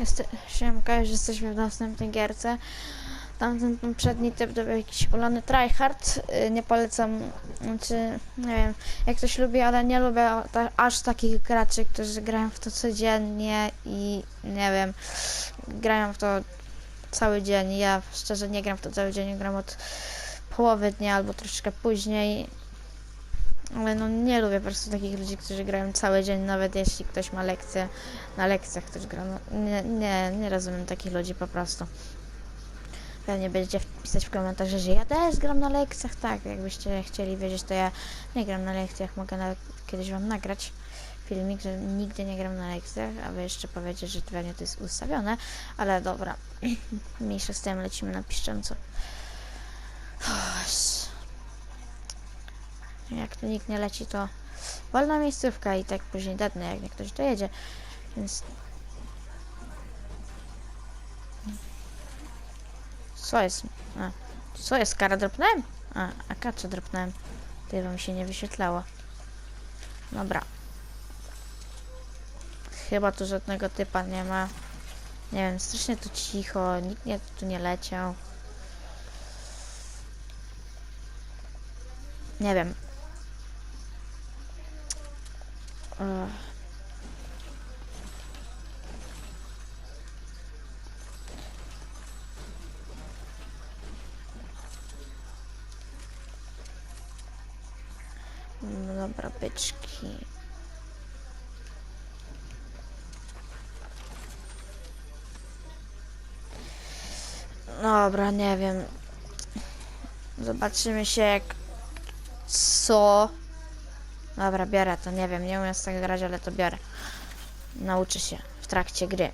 Jest, siemka, już jesteśmy w następnej gierce. Tamten poprzedni typ to był jakiś ulany tryhard. Y, Nie polecam, czy nie wiem, jak ktoś lubi, ale nie lubię ta, aż takich graczy, którzy grają w to codziennie i nie wiem, grają w to cały dzień. Ja szczerze nie gram w to cały dzień, gram od połowy dnia albo troszeczkę później. Ale no nie lubię po prostu takich ludzi, którzy grają cały dzień, nawet jeśli ktoś ma lekcję, na lekcjach ktoś gra. No, nie, nie, nie rozumiem takich ludzi po prostu. Pewnie będziecie pisać w komentarzach, że ja też gram na lekcjach. Tak, jakbyście chcieli wiedzieć, to ja nie gram na lekcjach. Mogę kiedyś wam nagrać filmik, że nigdy nie gram na lekcjach, a wy jeszcze powiecie, że pewnie to jest ustawione. Ale dobra, mniejsza z tym, lecimy na piszcząco. Jak tu nikt nie leci, to wolna miejscówka i tak później dadnę, jak nie ktoś dojedzie. Więc Co jest? A, co jest? Kara dropnąłem? A, a kacze dropnąłem. Ty wam się nie wyświetlało. Dobra. Chyba tu żadnego typa nie ma. Nie wiem, strasznie tu cicho, nikt nie, tu nie leciał. Nie wiem. Ugh. No dobra, byczki. Dobra, nie wiem. Zobaczymy się jak... Co? Dobra, biorę to, nie wiem, nie umiem z tego grać, ale to biorę. Nauczę się w trakcie gry.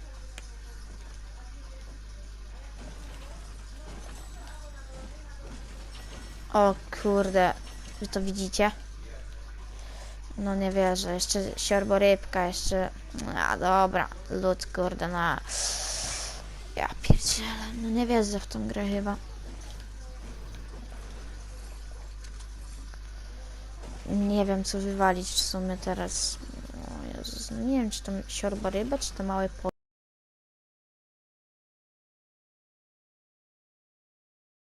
O kurde, wy to widzicie? No nie wierzę, jeszcze siorborybka, jeszcze... A dobra, lud kurde na... Ja pierdzielę, no nie wierzę w tą grę chyba. Nie wiem co wywalić w sumie teraz. O Jezus, no nie wiem czy to siorboryba, czy to małe